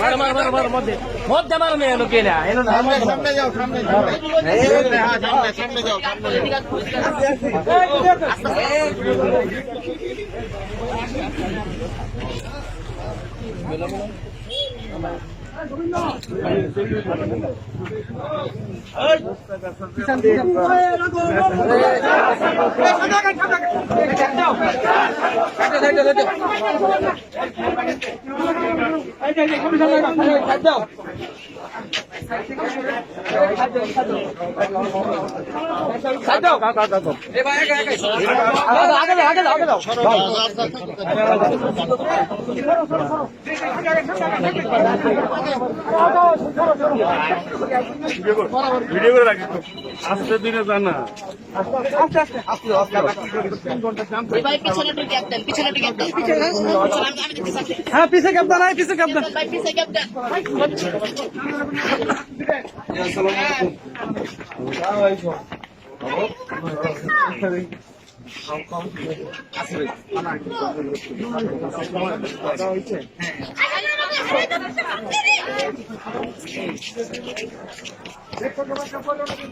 মারো মারো মারো মারো মধ্যে মধ্যে মারো মেয়ে লোকে না এনো না সামনে যাও সামনে যাও সামনে সামনে যাও সামনে যাও আগে আগে ভিডিও করে রাখি আজকে দিনে জানা ভাই পিছনে একটু গ্যাপ দেন পিছনে গ্যাপ দেন পিছনে দিতে চাচ্ছি হ্যাঁ পিছে ক্যাপ্টেন আয় পিছে ক্যাপ্টেন ভাই পিছে গ্যাপ দেন 絶対お前がこれを見てる。